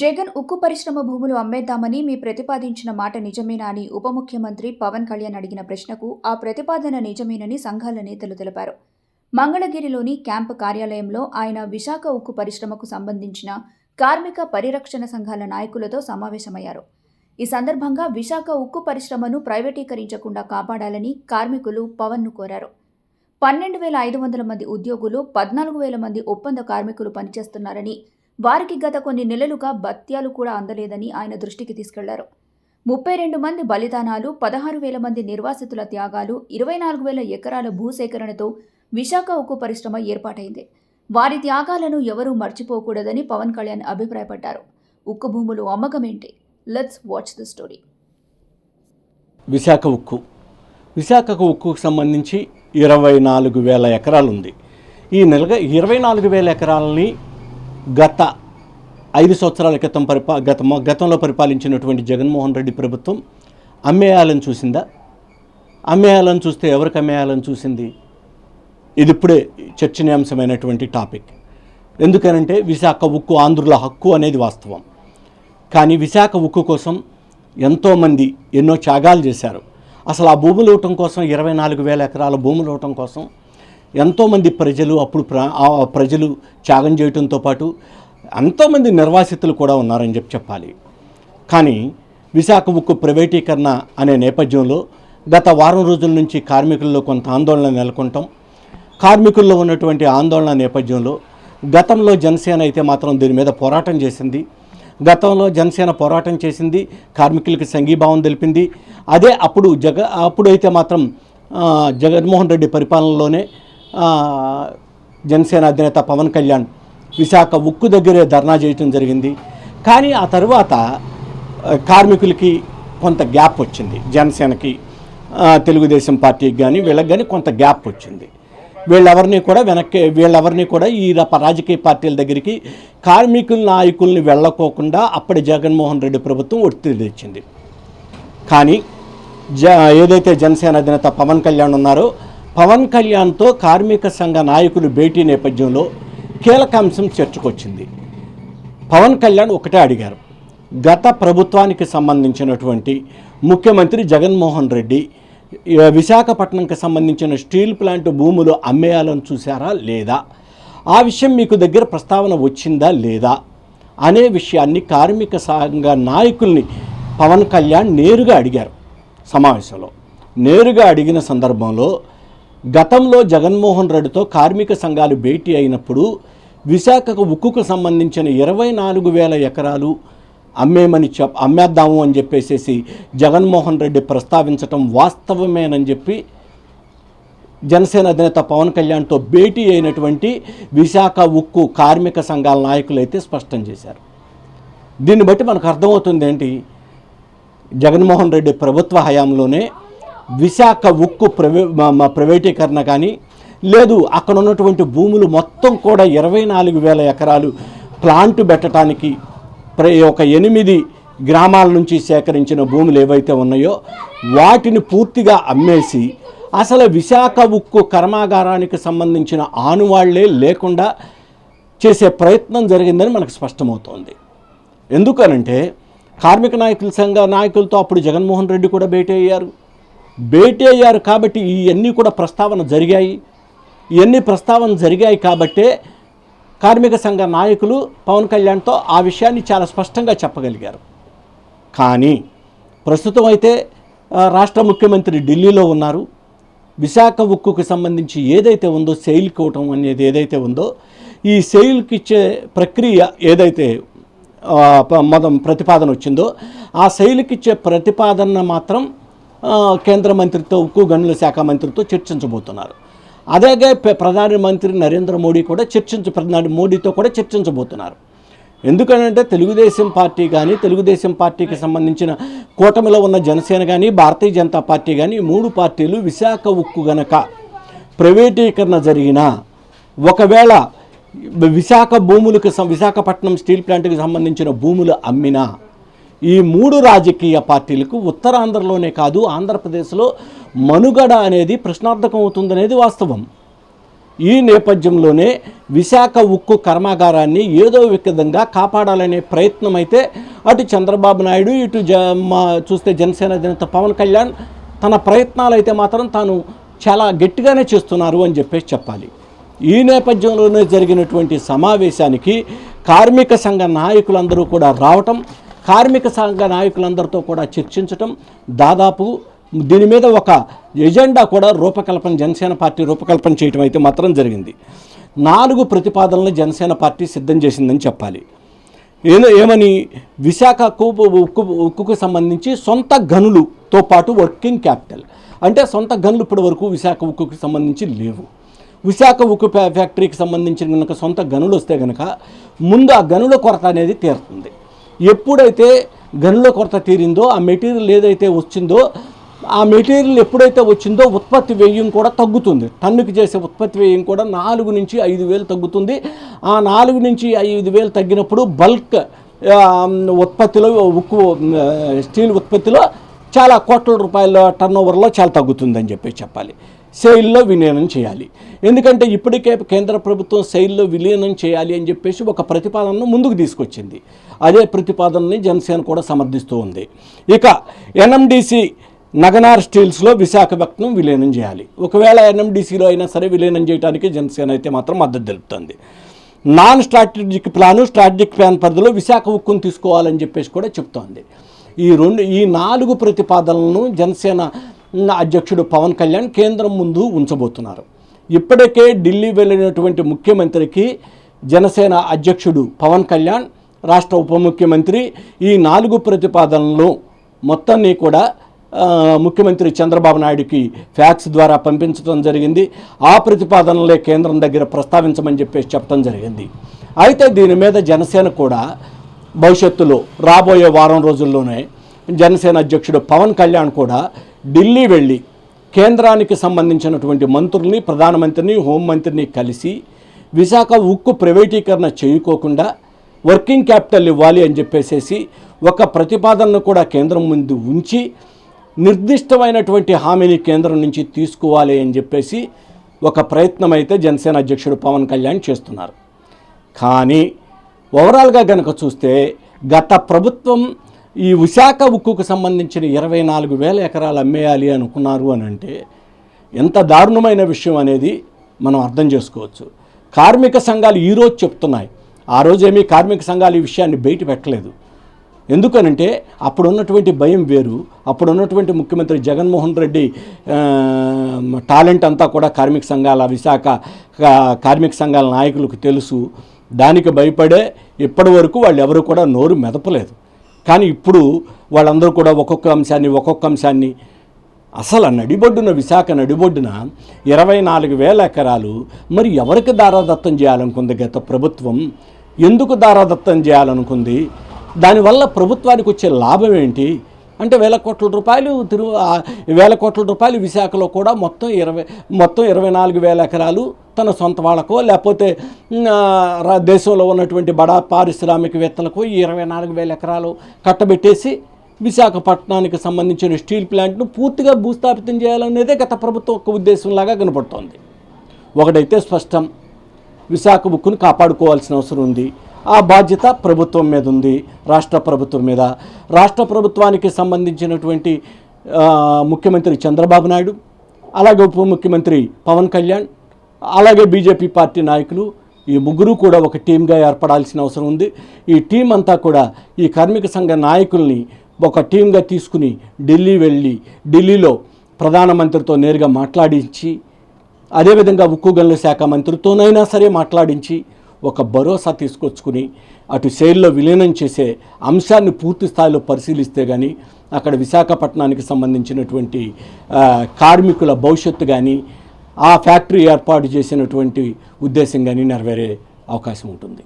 జగన్ ఉక్కు పరిశ్రమ భూములు అమ్మేద్దామని మీ ప్రతిపాదించిన మాట నిజమేనా అని ఉప ముఖ్యమంత్రి పవన్ కళ్యాణ్ అడిగిన ప్రశ్నకు ఆ ప్రతిపాదన నిజమేనని సంఘాల నేతలు తెలిపారు. మంగళగిరిలోని క్యాంపు కార్యాలయంలో ఆయన విశాఖ ఉక్కు పరిశ్రమకు సంబంధించిన కార్మిక పరిరక్షణ సంఘాల నాయకులతో సమావేశమయ్యారు. ఈ సందర్భంగా విశాఖ ఉక్కు పరిశ్రమను ప్రైవేటీకరించకుండా కాపాడాలని కార్మికులు పవన్ను కోరారు. పన్నెండు వేల ఐదు వందల మంది ఉద్యోగులు పద్నాలుగు వేల మంది ఒప్పంద కార్మికులు పనిచేస్తున్నారని వారికి గత కొన్ని నెలలుగా భత్యాలు కూడా అందలేదని ఆయన దృష్టికి తీసుకెళ్ళారు. ముప్పై రెండు మంది బలిదానాలు పదహారు వేల మంది నిర్వాసితుల త్యాగాలు ఇరవై నాలుగు వేల ఎకరాల భూసేకరణతో విశాఖ ఉక్కు పరిశ్రమ ఏర్పాటైంది. వారి త్యాగాలను ఎవరూ మర్చిపోకూడదని పవన్ కళ్యాణ్ అభిప్రాయపడ్డారు. ఉక్కు భూములు అమ్మకమేంటి? Let's watch the story Visakha ఉక్కు. విశాఖకు ఉక్కుకు సంబంధించి ఇరవై నాలుగు వేల ఎకరాలు ఉంది ఈ నెలగా ఇరవై నాలుగు వేల ఎకరాలని గత ఐదు సంవత్సరాల క్రితం పరిపా గత గతంలో పరిపాలించినటువంటి జగన్మోహన్ రెడ్డి ప్రభుత్వం అమ్మేయాలని చూసిందా? అమ్మేయాలని చూస్తే ఎవరికి అమ్మేయాలని చూసింది? ఇది ఇప్పుడే చర్చనీయాంశమైనటువంటి టాపిక్. ఎందుకనంటే విశాఖ ఉక్కు ఆంధ్రుల హక్కు అనేది వాస్తవం. కానీ విశాఖ ఉక్కు కోసం ఎంతోమంది ఎన్నో త్యాగాలు చేశారు. అసలు ఆ భూములు ఇవ్వటం కోసం ఇరవై నాలుగు వేల ఎకరాల భూములు ఇవ్వటం కోసం ఎంతోమంది ప్రజలు అప్పుడు ఆ ప్రజలు త్యాగం చేయడంతో పాటు ఎంతోమంది నిర్వాసితులు కూడా ఉన్నారని చెప్పి చెప్పాలి. కానీ విశాఖ ఉక్కు ప్రైవేటీకరణ అనే నేపథ్యంలో గత వారం రోజుల నుంచి కార్మికుల్లో కొంత ఆందోళన నెలకొంటాం కార్మికుల్లో ఉన్నటువంటి ఆందోళన నేపథ్యంలో గతంలో జనసేన అయితే మాత్రం దీని మీద పోరాటం చేసింది. గతంలో జనసేన పోరాటం చేసింది కార్మికులకి సంఘీభావం తెలిపింది. అదే అప్పుడు జగ అప్పుడైతే మాత్రం జగన్మోహన్ రెడ్డి పరిపాలనలోనే జనసేన అధినేత పవన్ కళ్యాణ్ విశాఖ ఉక్కు దగ్గరే ధర్నా చేయటం జరిగింది. కానీ ఆ తర్వాత కార్మికులకి కొంత గ్యాప్ వచ్చింది. జనసేనకి తెలుగుదేశం పార్టీకి కానీ వీళ్ళకి కానీ కొంత గ్యాప్ వచ్చింది. వీళ్ళెవరిని కూడా వెనక్కి వీళ్ళెవరిని కూడా ఈ రాజకీయ పార్టీల దగ్గరికి కార్మికుల నాయకుల్ని వెళ్ళకోకుండా అప్పటి జగన్మోహన్ రెడ్డి ప్రభుత్వం ఒత్తిడి తెచ్చింది. కానీ జ ఏదైతే జనసేన అధినేత పవన్ కళ్యాణ్ ఉన్నారో పవన్ కళ్యాణ్తో కార్మిక సంఘ నాయకులు భేటీ నేపథ్యంలో కీలక అంశం చర్చకొచ్చింది. పవన్ కళ్యాణ్ ఒకటే అడిగారు. గత ప్రభుత్వానికి సంబంధించినటువంటి ముఖ్యమంత్రి జగన్మోహన్ రెడ్డి విశాఖపట్నంకి సంబంధించిన స్టీల్ ప్లాంట్ భూములు అమ్మేయాలని చూసారా లేదా? ఆ విషయం మీకు దగ్గర ప్రస్తావన వచ్చిందా లేదా? అనే విషయాన్ని కార్మిక సంఘ నాయకుల్ని పవన్ కళ్యాణ్ నేరుగా అడిగారు. సమావేశంలో నేరుగా అడిగిన సందర్భంలో గతంలో జగన్మోహన్ రెడ్డితో కార్మిక సంఘాలు భేటీ అయినప్పుడు విశాఖకు ఉక్కుకు సంబంధించిన ఇరవై నాలుగు వేల ఎకరాలు అమ్మేమని చెప్ అమ్మేద్దాము అని చెప్పేసేసి జగన్మోహన్ రెడ్డి ప్రస్తావించటం వాస్తవమేనని చెప్పి జనసేన అధినేత పవన్ కళ్యాణ్తో భేటీ అయినటువంటి విశాఖ ఉక్కు కార్మిక సంఘాల నాయకులు అయితే స్పష్టం చేశారు. దీన్ని బట్టి మనకు అర్థమవుతుంది ఏంటి? జగన్మోహన్ రెడ్డి ప్రభుత్వ హయాంలోనే విశాఖ ఉక్కు ప్రవే ప్రైవేటీకరణ కానీ లేదు అక్కడ ఉన్నటువంటి భూములు మొత్తం కూడా ఇరవై నాలుగు వేల ఎకరాలు ప్లాంట్ పెట్టడానికి ప్ర ఒక ఎనిమిది గ్రామాల నుంచి సేకరించిన భూములు ఏవైతే ఉన్నాయో వాటిని పూర్తిగా అమ్మేసి అసలు విశాఖ ఉక్కు కర్మాగారానికి సంబంధించిన ఆనువాళ్ళే లేకుండా చేసే ప్రయత్నం జరిగిందని మనకు స్పష్టమవుతోంది. ఎందుకనంటే కార్మిక నాయకుల సంఘ నాయకులతో అప్పుడు జగన్మోహన్ రెడ్డి కూడా భేటీ అయ్యారు. భేటీ అయ్యారు కాబట్టి ఇవన్నీ కూడా ప్రస్తావన జరిగాయి. ఇవన్నీ ప్రస్తావన జరిగాయి కాబట్టే కార్మిక సంఘ నాయకులు పవన్ కళ్యాణ్తో ఆ విషయాన్ని చాలా స్పష్టంగా చెప్పగలిగారు. కానీ ప్రస్తుతం అయితే రాష్ట్ర ముఖ్యమంత్రి ఢిల్లీలో ఉన్నారు. విశాఖ ఉక్కుకు సంబంధించి ఏదైతే ఉందో సెయిల్కి ఇవ్వటం అనేది ఏదైతే ఉందో ఈ సెయిల్కి ఇచ్చే ప్రక్రియ ఏదైతే మొదం ప్రతిపాదన వచ్చిందో ఆ శైలికిచ్చే ప్రతిపాదన మాత్రం కేంద్ర మంత్రితో ఉక్కు గనుల శాఖ మంత్రితో చర్చించబోతున్నారు. అలాగే ప్ర- ప్రధానమంత్రి నరేంద్ర మోడీ కూడా చర్చించ ప్రధాని మోడీతో కూడా చర్చించబోతున్నారు. ఎందుకనంటే తెలుగుదేశం పార్టీ కానీ తెలుగుదేశం పార్టీకి సంబంధించిన కూటమిలో ఉన్న జనసేన కానీ భారతీయ జనతా పార్టీ కానీ మూడు పార్టీలు విశాఖ ఉక్కు గనక ప్రైవేటీకరణ జరిగిన ఒకవేళ విశాఖ భూములకు విశాఖపట్నం స్టీల్ ప్లాంట్కి సంబంధించిన భూములు అమ్మినా ఈ మూడు రాజకీయ పార్టీలకు ఉత్తరాంధ్రలోనే కాదు ఆంధ్రప్రదేశ్లో మనుగడ అనేది ప్రశ్నార్థకం అవుతుందనేది వాస్తవం. ఈ నేపథ్యంలోనే విశాఖ ఉక్కు కర్మాగారాన్ని ఏదో విధంగా కాపాడాలనే ప్రయత్నం అయితే అటు చంద్రబాబు నాయుడు ఇటు జ మా చూస్తే జనసేన అధినేత పవన్ కళ్యాణ్ తన ప్రయత్నాలు అయితే మాత్రం తాను చాలా గట్టిగానే చేస్తున్నారు అని చెప్పేసి చెప్పాలి. ఈ నేపథ్యంలోనే జరిగినటువంటి సమావేశానికి కార్మిక సంఘ నాయకులందరూ కూడా రావటం కార్మిక సంఘ నాయకులందరితో కూడా చర్చించటం దాదాపు దీని మీద ఒక ఎజెండా కూడా రూపకల్పన జనసేన పార్టీ రూపకల్పన చేయటం అయితే మాత్రం జరిగింది. నాలుగు ప్రతిపాదనలు జనసేన పార్టీ సిద్ధం చేసిందని చెప్పాలి. ఏదో ఏమని? విశాఖ ఉక్కు ఉక్కు ఉక్కుకు సంబంధించి సొంత గనులతో పాటు వర్కింగ్ క్యాపిటల్. అంటే సొంత గనులు ఇప్పటి వరకు విశాఖ ఉక్కుకి సంబంధించి లేవు. విశాఖ ఉక్కు ఫ్యాక్టరీకి సంబంధించిన కనుక సొంత గనులు వస్తే కనుక ముందు ఆ గనుల కొరత అనేది తీరుతుంది. ఎప్పుడైతే గనుల కొరత తీరిందో ఆ మెటీరియల్ ఏదైతే వచ్చిందో ఆ మెటీరియల్ ఎప్పుడైతే వచ్చిందో ఉత్పత్తి వ్యయం కూడా తగ్గుతుంది. టన్నుకి చేసే ఉత్పత్తి వ్యయం కూడా నాలుగు నుంచి ఐదు వేలు తగ్గుతుంది. ఆ నాలుగు నుంచి ఐదు వేలు తగ్గినప్పుడు బల్క్ ఉత్పత్తిలో ఉక్కు స్టీల్ ఉత్పత్తిలో చాలా కోట్ల రూపాయల టర్న్ ఓవర్లో చాలా తగ్గుతుందని చెప్పి చెప్పాలి. సెయిల్లో విలీనం చేయాలి. ఎందుకంటే ఇప్పటికే కేంద్ర ప్రభుత్వం సెయిల్లో విలీనం చేయాలి అని చెప్పేసి ఒక ప్రతిపాదనను ముందుకు తీసుకొచ్చింది. అదే ప్రతిపాదనని జనసేన కూడా సమర్థిస్తూ ఉంది. ఇక ఎన్ఎండిసి నగనార్ స్టీల్స్లో విశాఖపట్నం విలీనం చేయాలి. ఒకవేళ ఎన్ఎండిసిలో అయినా సరే విలీనం చేయడానికి జనసేన అయితే మాత్రం మద్దతు తెలుపుతుంది. Non strategic plan strategic plan పరిధిలో విశాఖ ఉక్కును తీసుకోవాలని చెప్పేసి కూడా చెప్తోంది. ఈ రెండు ఈ నాలుగు ప్రతిపాదనలను జనసేన అధ్యక్షుడు పవన్ కళ్యాణ్ కేంద్రం ముందు ఉంచబోతున్నారు. ఇప్పటికే ఢిల్లీ వెళ్ళినటువంటి ముఖ్యమంత్రికి జనసేన అధ్యక్షుడు పవన్ కళ్యాణ్ రాష్ట్ర ఉప ముఖ్యమంత్రి ఈ నాలుగు ప్రతిపాదనలు మొత్తాన్ని కూడా ముఖ్యమంత్రి చంద్రబాబు నాయుడుకి ఫ్యాక్స్ ద్వారా పంపించడం జరిగింది. ఆ ప్రతిపాదనలే కేంద్రం దగ్గర ప్రస్తావించమని చెప్పేసి చెప్పడం జరిగింది. అయితే దీని మీద జనసేన కూడా భవిష్యత్తులో రాబోయే వారం రోజుల్లోనే జనసేన అధ్యక్షుడు పవన్ కళ్యాణ్ కూడా ఢిల్లీ వెళ్ళి కేంద్రానికి సంబంధించినటువంటి మంత్రుల్ని ప్రధానమంత్రిని హోంమంత్రిని కలిసి విశాఖ ఉక్కు ప్రైవేటీకరణ చేయకోకుండా వర్కింగ్ క్యాపిటల్ ఇవ్వాలి అని చెప్పేసేసి ఒక ప్రతిపాదనను కూడా కేంద్రం ముందు ఉంచి నిర్దిష్టమైనటువంటి హామీని కేంద్రం నుంచి తీసుకోవాలి అని చెప్పేసి ఒక ప్రయత్నం అయితే జనసేన అధ్యక్షుడు పవన్ కళ్యాణ్ చేస్తున్నారు. కానీ ఓవరాల్గా గనక చూస్తే గత ప్రభుత్వం ఈ విశాఖ ఉక్కుకు సంబంధించిన ఇరవై నాలుగు వేల ఎకరాలు అమ్మేయాలి అనుకున్నారు అని అంటే ఎంత దారుణమైన విషయం అనేది మనం అర్థం చేసుకోవచ్చు. కార్మిక సంఘాలు ఈరోజు చెప్తున్నాయి. ఆ రోజేమీ కార్మిక సంఘాలు ఈ విషయాన్ని బయట పెట్టలేదు. ఎందుకనంటే అప్పుడు ఉన్నటువంటి భయం వేరు. అప్పుడు ఉన్నటువంటి ముఖ్యమంత్రి జగన్మోహన్ రెడ్డి టాలెంట్ అంతా కూడా కార్మిక సంఘాల విశాఖ కా- కార్మిక సంఘాల నాయకులకు తెలుసు. దానికి భయపడే ఇప్పటి వరకు వాళ్ళు ఎవరు కూడా నోరు మెదపలేదు. కానీ ఇప్పుడు వాళ్ళందరూ కూడా ఒక్కొక్క అంశాన్ని ఒక్కొక్క అంశాన్ని అసలు నడిబొడ్డున విశాఖ నడిబొడ్డున ఇరవై నాలుగు వేల ఎకరాలు మరి ఎవరికి దారాదత్తం చేయాలనుకుంది గత ప్రభుత్వం? ఎందుకు దారాదత్తం చేయాలనుకుంది? దానివల్ల ప్రభుత్వానికి వచ్చే లాభం ఏంటి? అంటే వేల కోట్ల రూపాయలు తిరు వేల కోట్ల రూపాయలు విశాఖలో కూడా మొత్తం ఇరవై మొత్తం ఇరవై నాలుగు వేల ఎకరాలు తన సొంత వాళ్ళకో లేకపోతే రా- దేశంలో ఉన్నటువంటి బడా పారిశ్రామికవేత్తలకు ఈ ఇరవై నాలుగు వేల ఎకరాలు కట్టబెట్టేసి విశాఖపట్నానికి సంబంధించిన స్టీల్ ప్లాంట్ను పూర్తిగా భూస్థాపితం చేయాలనేదే గత ప్రభుత్వం ఒక ఉద్దేశంలాగా కనపడుతోంది. ఒకటైతే స్పష్టం విశాఖ ఉక్కును కాపాడుకోవాల్సిన అవసరం ఉంది. ఆ బాధ్యత ప్రభుత్వం మీద ఉంది రాష్ట్ర ప్రభుత్వం మీద. రాష్ట్ర ప్రభుత్వానికి సంబంధించినటువంటి ముఖ్యమంత్రి చంద్రబాబు నాయుడు అలాగే ఉప ముఖ్యమంత్రి పవన్ కళ్యాణ్ అలాగే బీజేపీ పార్టీ నాయకులు ఈ ముగ్గురు కూడా ఒక టీమ్గా ఏర్పడాల్సిన అవసరం ఉంది. ఈ టీం అంతా కూడా ఈ కార్మిక సంఘ నాయకుల్ని ఒక టీమ్గా తీసుకుని ఢిల్లీ వెళ్ళి ఢిల్లీలో ప్రధానమంత్రితో నేరుగా మాట్లాడించి అదేవిధంగా ఉక్కు గనుల శాఖ మంత్రితోనైనా సరే మాట్లాడించి ఒక భరోసా తీసుకొచ్చుకుని అటు శైలిలో విలీనం చేసే అంశాన్ని పూర్తి స్థాయిలో పరిశీలిస్తే కానీ అక్కడ విశాఖపట్నానికి సంబంధించినటువంటి కార్మికుల భవిష్యత్తు కానీ ఆ ఫ్యాక్టరీ ఏర్పాటు చేసినటువంటి ఉద్దేశం కానీ నెరవేరే అవకాశం ఉంటుంది.